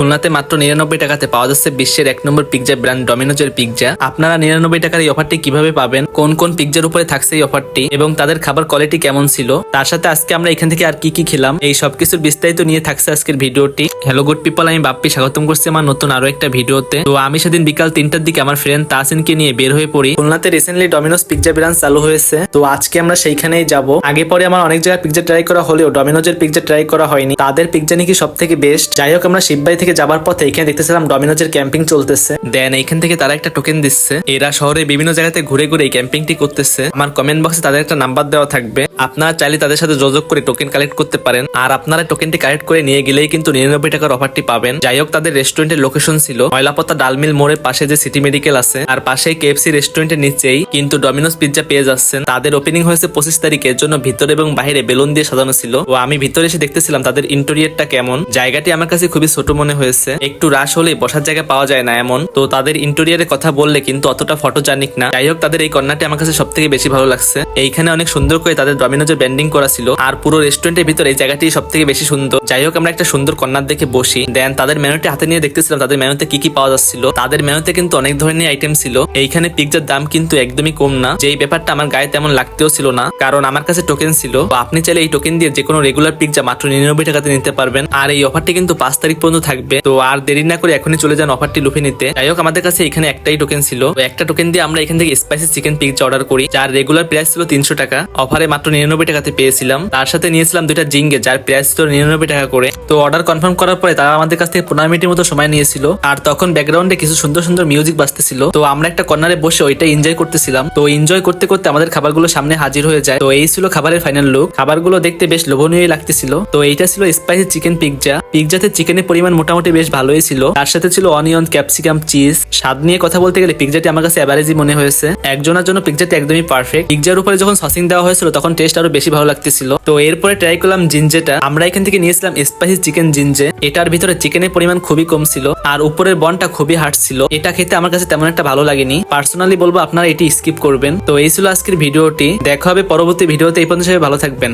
খুলনাতে মাত্র নিরানব্বই টাকাতে পাওয়া যাচ্ছে বিশ্বের এক নম্বর পিৎজা ব্র্যান্ড ডমিনোজের পিৎজা। আপনারা নিরানব্বই টাকার এই অফারটি কীভাবে পাবেন? কোন কোন পিৎজার উপরে থাকছে এই অফারটি? এবং তাদের খাবার কোয়ালিটি কেমন ছিল? তার সাথে আজকে আমরা এখান থেকে আর কি কি খেলাম? এই সবকিছুর বিস্তারিত নিয়ে থাকছে আজকের ভিডিওটি। হ্যালো গুড পিপল আমি বাপ্পি। স্বাগতম করছি আমার নতুন আরও একটা ভিডিওতে। তো আমি সেদিন বিকাল তিনটার দিকে আমার ফ্রেন্ড তাসিনকে নিয়ে বের হয়ে পড়ি। খুলনাতে রিসেন্টলি ডমিনোজ পিৎজা ব্রাঞ্চ চালু হয়েছে। তো আজকে আমরা সেইখানেই যাব। আগে পরে আমার অনেক জায়গায় পিৎজা ট্রাই করা হলেও ডমিনোজের পিৎজা ট্রাই করা হয়নি। তাদের পিৎজা নাকি সব থেকে বেস্ট যাই হোক, আমরা শিববাড়ি থেকে যাবার পথে এখানে দেখতেছিলাম ডমিনোজের ক্যাম্পিং চলতেছে। দেন এইখান থেকে তারা একটা টোকেন দিচ্ছে। এরা শহরে বিভিন্ন জায়গাতে ঘুরে ঘুরে এই ক্যাম্পিংটি করতেছে। আমার কমেন্ট বক্সে তাদের একটা নাম্বার দেওয়া থাকবে। আপনারা চাইলে তাদের সাথে যোগাযোগ করে টোকেন কালেক্ট করতে পারেন। আর আপনারা টোকেনটি কালেক্ট করে নিয়ে গেলেই কিন্তু নিরানব্বই টাকার অফারটি পাবেন। যাই হোক, তাদের রেস্টুরেন্টের লোকেশন ছিল। ময়লাপত্তা ডালমিল মোড়ের পাশে যে সিটি মেডিকেল আছে, আর পাশেই কেএফসি রেস্টুরেন্টের নিচেই কিন্তু ডমিনোস পিৎজা পেয়ে যাচ্ছেন। তাদের ওপেনিং হয়েছে পঁচিশ তারিখের জন্য ভিতরে এবং বাইরে বেলুন দিয়ে সাজানো ছিল। ও আমি ভিতরে এসে দেখতেছিলাম তাদের ইন্টেরিয়রটা কেমন। জায়গাটি আমার কাছে খুবই ছোট মনে হয়েছে। একটু রাশ হলে বসার জায়গা পাওয়া যায় না এমন। তো তাদের ইন্টেরিয়রের কথা বললে কিন্তু অতটা ফটোজানিক না। যাই হোক, তাদের এই কর্নারটি আমার কাছে সব থেকে বেশি ভালো লাগছে। এইখানে অনেক সুন্দর করে তাদের ডমিনোজের ব্যান্ডিং করা ছিল। আর পুরো রেস্টুরেন্টের ভিতরে এই জায়গাটি সব থেকে বেশি সুন্দর। যাই হোক, আমরা একটা সুন্দর কর্নার দেখে বসি। দেন তাদের মেনুটি হাতে নিয়ে দেখতেছিলাম, তাদের মেনুতে কি কি পাওয়া যাচ্ছিল। তাদের মেনুতে কিন্তু অনেক ধরনের আইটেম ছিল। এইখানে পিৎজার দাম কিন্তু একদমই কম না। যে এই ব্যাপারটা আমার গায়ে তেমন লাগতেও ছিল না। কারণ আমার কাছে টোকেন ছিল। আপনি চাইলে এই টোকেন দিয়ে যে কোনো রেগুলার পিৎজা মাত্র নিরানব্বই টাকাতে নিতে পারবেন। আর এই অফারটি কিন্তু পাঁচ তারিখ পর্যন্ত থাকবে। তো আর দেরি না করে এখনই চলে যান অফারটি লুফে নিতে। যাই হোক, আমাদের কাছে এখানে একটাই টোকেন ছিল। একটা টোকেন দিয়ে আমরা এখান থেকে স্পাইসি চিকেন পিৎজা অর্ডার করি, যার রেগুলার প্রাইস ছিল তিনশো টাকা। অফারে মাত্র নিরানব্বই টাকাতে পেয়েছিলাম। তার সাথে নিয়েছিলাম দুইটা জিঙ্গে যার প্রাইস ছিল নিরানব্বই টাকা করে। তো অর্ডার কনফার্ম করার পরে তারা আমাদের কাছ থেকে পনেরো মিনিটের মতো সময় নিয়েছিল। আর তখন ব্যাকগ্রাউন্ডে কিছু সুন্দর সুন্দর মিউজিক বাজতেছিল। তো আমরা একটা কর্নারে বসে ওইটা এনজয় করতেছিলাম। তো এনজয় করতে করতে আমাদের খাবারগুলো সামনে হাজির হয়ে যায়। তো এই ছিল খাবারের ফাইনাল লুক খাবারগুলো দেখতে বেশ লোভনীয় লাগতেছিল। তো এইটা ছিল স্পাইসি চিকেন পিৎজা পিৎজাতে চিকেনের পরিমাণ মোটামুটি বেশ ভালোই ছিল। তার সাথে ছিল অনিয়ন ক্যাপসিকাম চিজ স্বাদ নিয়ে কথা বলতে গেলে পিৎজাটি আমার কাছে অ্যাভারেজই মনে হয়েছে। একজনের জন্য পিৎজাটি একদমই পারফেক্ট পিৎজার উপরে যখন সসিং দেওয়া হয়েছিল, তখন টেস্ট আরও বেশি ভালো লাগতেছিল। তো এরপরে ট্রাই করলাম জিঞ্জেটা। আমরা এখান থেকে নিয়েছিলাম স্পাইসি চিকেন জিঞ্জে। এটার ভিতরে চিকেনের পরিমাণ খুবই কম ছিল। আর উপরের বনটা খুবই হার্ড ছিল। এটা খেতে আমার কাছে তেমন একটা ভালো লাগেনি। পার্সোনালি বলব, আপনারা এটি স্কিপ করবেন। তো এই ছিল আজকের ভিডিওটি। দেখা হবে পরবর্তী ভিডিওতে। এই পর্যন্ত ভালো থাকবেন।